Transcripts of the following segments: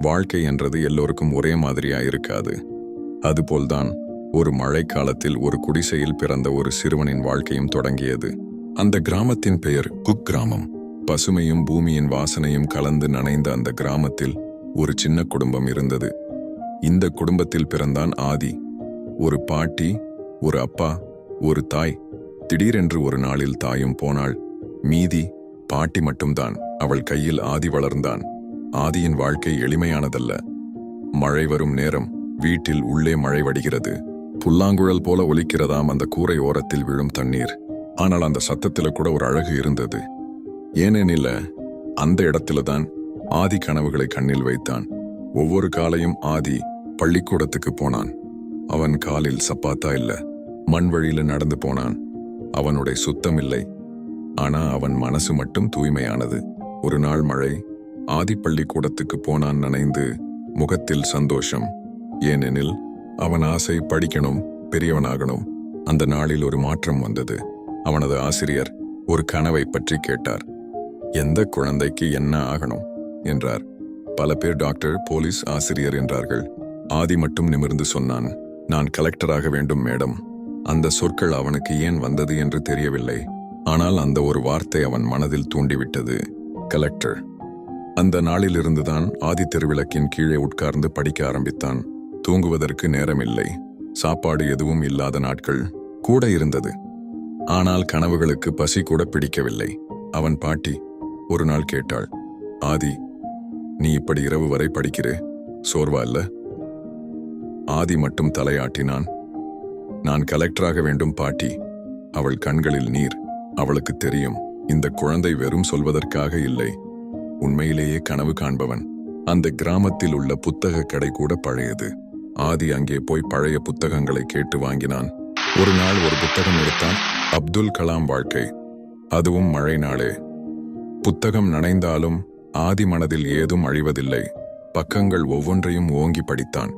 வாழ்க்கை என்றது எல்லோருக்கும் ஒரே மாதிரியா இருக்காது அதுபோல்தான் ஒரு மழைக்காலத்தில் ஒரு குடிசையில் பிறந்த ஒரு சிறுவனின் வாழ்க்கையும் தொடங்கியது. அந்த கிராமத்தின் பெயர் குக் கிராமம். பசுமையும் பூமியின் வாசனையும் கலந்து நனைந்த அந்த கிராமத்தில் ஒரு சின்ன குடும்பம் இருந்தது. இந்த குடும்பத்தில் பிறந்தான் ஆதி. ஒரு பாட்டி ஒரு அப்பா ஒரு தாய். திடீரென்று ஒரு நாளில் தாயும் போனாள். மீதி பாட்டி மட்டும்தான். அவள் கையில் ஆதி வளர்ந்தான். ஆதியின் வாழ்க்கை எளிமையானதல்ல. மழை வரும் நேரம் வீட்டில் உள்ளே மழை வடிகிறது. புல்லாங்குழல் போல ஒலிக்கிறதாம் அந்த கூரை ஓரத்தில் விழும் தண்ணீர். ஆனால் அந்த சத்தத்தில் கூட ஒரு அழகு இருந்தது. ஏனெனில அந்த இடத்துல தான் ஆதி கனவுகளை கண்ணில் வைத்தான். ஒவ்வொரு காலையும் ஆதி பள்ளிக்கூடத்துக்கு போனான். அவன் காலில் சப்பாத்தா இல்ல மண் வழியில நடந்து போனான். அவனுடைய சுத்தம் இல்லை. ஆனா அவன் மனசு மட்டும் தூய்மையானது. ஒரு நாள் மழை ஆதிப்பள்ளிக்கூடத்துக்கு போனான் நனைந்து முகத்தில் சந்தோஷம். ஏனெனில் அவன் ஆசை படிக்கணும் பெரியவனாகணும். அந்த நாளில் ஒரு மாற்றம் வந்தது. அவனது ஆசிரியர் ஒரு கனவை பற்றி கேட்டார். எந்த குழந்தைக்கு என்ன ஆகணும்? என்றார். பல பேர் டாக்டர் போலீஸ் ஆசிரியர் என்றார்கள். ஆதி மட்டும் நிமிர்ந்து சொன்னான் நான் கலெக்டராக வேண்டும் மேடம். அந்த சொற்கள் அவனுக்கு ஏன் வந்தது என்று தெரியவில்லை. ஆனால் அந்த ஒரு வார்த்தை அவன் மனதில் தூண்டிவிட்டது. கலெக்டர். அந்த நாளிலிருந்துதான் ஆதித்திருவிளக்கின் கீழே உட்கார்ந்து படிக்க ஆரம்பித்தான். தூங்குவதற்கு நேரமில்லை. சாப்பாடு எதுவும் இல்லாத நாட்கள் கூட இருந்தது. ஆனால் கனவுகளுக்கு பசி கூட பிடிக்கவில்லை. அவன் பாட்டி ஒரு நாள் கேட்டாள் ஆதி நீ இப்படி இரவு வரை படிக்கிறே? சோர்வா இல்ல? ஆதி மட்டும் தலையாட்டினான். நான் கலெக்டராக வேண்டும் பாட்டி. அவள் கண்களில் நீர். அவளுக்கு தெரியும். இந்த குழந்தை வெறும் சொல்வதற்காக இல்லை. உண்மையிலேயே கனவு காண்பவன். அந்த கிராமத்தில் உள்ள புத்தக கடை கூட பழையது. ஆதி அங்கே போய் பழைய புத்தகங்களை கேட்டு வாங்கினான். ஒரு நாள் ஒரு புத்தகம் எடுத்தான். அப்துல் கலாம் வாழ்க்கை. அதுவும் மழை நாளே. புத்தகம் நனைந்தாலும் ஆதி மனதில் ஏதும் அழிவதில்லை. பக்கங்கள் ஒவ்வொன்றையும் ஓங்கி படித்தான்.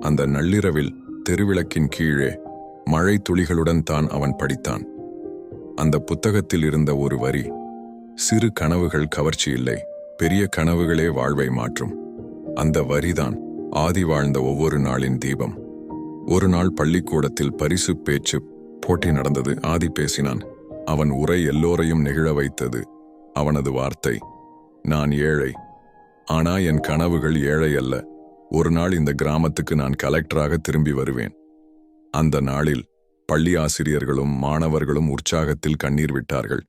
அந்த நள்ளிரவில் தெருவிளக்கின் கீழே மழை துளிகளுடன் தான் அவன் படித்தான். அந்த புத்தகத்தில் இருந்த ஒரு வரி சிறு கனவுகள் கவர்ச்சி இல்லை பெரிய கனவுகளே வாழ்வை மாற்றும். அந்த வரிதான் ஆதி வாழ்ந்த ஒவ்வொரு நாளின் தீபம். ஒரு நாள் பள்ளிக்கூடத்தில் பரிசு பேச்சு போட்டி நடந்தது. ஆதி பேசினான் அவன் உரை எல்லோரையும் நிகழ வைத்தது. அவனது வார்த்தை நான் ஏழை. ஆனா என் கனவுகள் ஏழை அல்ல. ஒரு நாள் இந்த கிராமத்துக்கு நான் கலெக்டராக திரும்பி வருவேன். அந்த நாளில் பள்ளி ஆசிரியர்களும் மாணவர்களும் உற்சாகத்தில் கண்ணீர் விட்டார்கள்.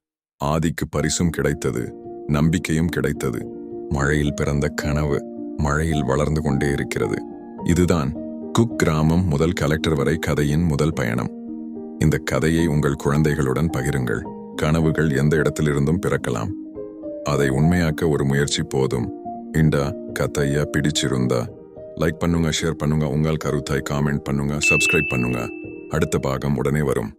ஆதிக்கு பரிசும் கிடைத்தது நம்பிக்கையும் கிடைத்தது. மழையில் பிறந்த கனவு மழையில் வளர்ந்து கொண்டே இருக்கிறது. இதுதான் குக் கிராமம் முதல் கலெக்டர் வரை கதையின் முதல் பயணம். இந்த கதையை உங்கள் குழந்தைகளுடன் பகிருங்கள். கனவுகள் எந்த இடத்திலிருந்தும் பிறக்கலாம். அதை உண்மையாக்க ஒரு முயற்சி போதும். இண்டா கதைய பிடிச்சிருந்தா. லைக் பண்ணுங்க ஷேர் பண்ணுங்க. உங்கள் கருத்தாய் காமெண்ட் பண்ணுங்க சப்ஸ்கிரைப் பண்ணுங்க. அடுத்த பாகம் உடனே வரும்.